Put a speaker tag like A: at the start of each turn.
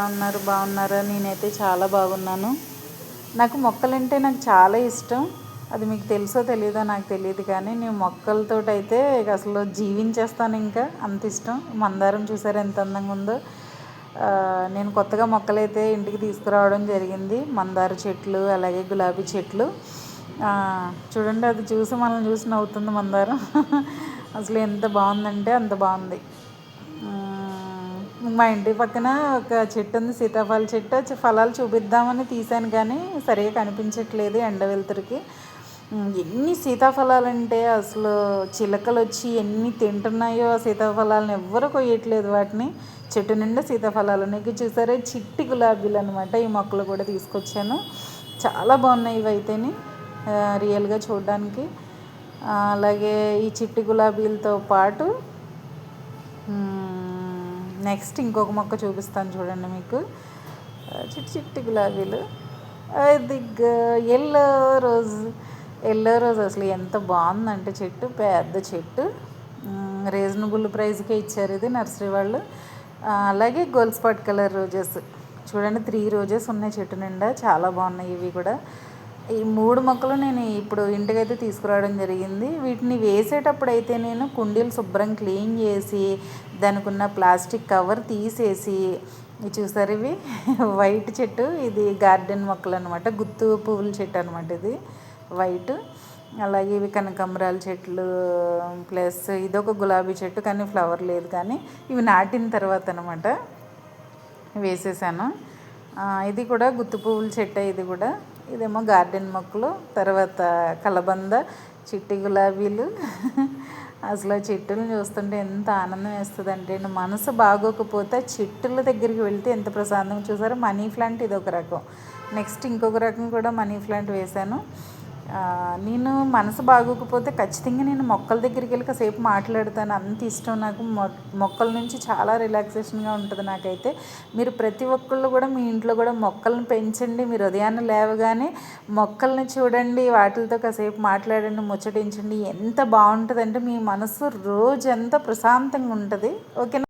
A: బాగున్నారు బాగున్నారా? నేనైతే చాలా బాగున్నాను. నాకు మొక్కలంటే నాకు చాలా ఇష్టం. అది మీకు తెలుసో తెలియదో నాకు తెలియదు కానీ నేను మొక్కలతో అయితే అసలు జీవించేస్తాను ఇంకా. అంత ఇష్టం. మందారం చూసారు ఎంత అందంగా ఉందో. నేను కొత్తగా మొక్కలైతే ఇంటికి తీసుకురావడం జరిగింది. మందార చెట్లు అలాగే గులాబీ చెట్లు. చూడండి అది చూసి మనల్ని చూసి నవ్వుతుంది మందారం. అసలు ఎంత బాగుందంటే అంత బాగుంది. మా ఇంటి పక్కన ఒక చెట్టు ఉంది సీతాఫల చెట్టు. ఫలాలు చూపిద్దామని తీసాను కానీ సరిగా కనిపించట్లేదు ఎండ వెలుతురికి. ఎన్ని సీతాఫలాలు అంటే అసలు చిలకలు వచ్చి ఎన్ని తింటున్నాయో ఆ సీతాఫలాలను ఎవ్వరు కొయ్యట్లేదు వాటిని. చెట్టు నిండా సీతాఫలాలు నీకు చూసారే చిట్టి గులాబీలు అనమాట ఈ మొక్కలు కూడా తీసుకొచ్చాను. చాలా బాగున్నాయి ఇవైతేని రియల్గా చూడడానికి. అలాగే ఈ చిట్టి గులాబీలతో పాటు నెక్స్ట్ ఇంకొక మొక్క చూపిస్తాను చూడండి మీకు. చిట్టి చిట్టి గులాబీలు. అది ఎల్లో రోజ్ ఎల్లో రోజ్ అసలు ఎంత బాగుందంటే చెట్టు పెద్ద చెట్టు. రీజనబుల్ ప్రైస్కే ఇచ్చారు ఇది నర్సరీ వాళ్ళు. అలాగే గోల్డ్ స్పాట్ కలర్ రోజెస్. చూడండి త్రీ రోజెస్ ఉన్నాయి చెట్టు నిండా. చాలా బాగున్నాయి ఇవి కూడా. ఈ మూడు మొక్కలు నేను ఇప్పుడు ఇంటికైతే తీసుకురావడం జరిగింది. వీటిని వేసేటప్పుడు అయితే నేను కుండీలు శుభ్రం క్లీన్ చేసి దానికి ఉన్న ప్లాస్టిక్ కవర్ తీసేసి చూసారు ఇవి? వైట్ చెట్టు ఇది గార్డెన్ మొక్కలు అనమాట గుత్తు పువ్వుల చెట్టు అనమాట ఇది. వైట్. అలాగే ఇవి కనకాంబరాల చెట్లు ప్లస్ ఇదొక గులాబీ చెట్టు కానీ ఫ్లవర్ లేదు కానీ ఇవి నాటిన తర్వాత అనమాట వేసేసాను. ఇది కూడా గుత్తు పువ్వుల చెట్టు ఇది కూడా. ఇదేమో గార్డెన్ మొక్కలు తర్వాత కలబంద చిట్టి గులాబీలు. అసలు చెట్టులను చూస్తుంటే ఎంత ఆనందం వేస్తుంది అంటే మనసు బాగోకపోతే చెట్టుల దగ్గరికి వెళ్తే ఎంత ప్రశాంతంగా చూసారో మనీ ప్లాంట్ ఇది ఒక రకం. నెక్స్ట్ ఇంకొక రకం కూడా మనీ ప్లాంట్ వేశాను. నేను మనసు బాగోకపోతే ఖచ్చితంగా నేను మొక్కల దగ్గరికి వెళ్ళి కాసేపు మాట్లాడతాను. అంత ఇష్టం నాకు. మొక్కల నుంచి చాలా రిలాక్సేషన్గా ఉంటుంది నాకైతే. మీరు ప్రతి ఒక్కళ్ళు కూడా మీ ఇంట్లో కూడా మొక్కలను పెంచండి. మీరు ఉదయాన్నే లేవగానే మొక్కల్ని చూడండి వాటితో కాసేపు మాట్లాడండి ముచ్చటించండి. ఎంత బాగుంటుందంటే మీ మనసు రోజంతా ప్రశాంతంగా ఉంటుంది. ఓకేనా?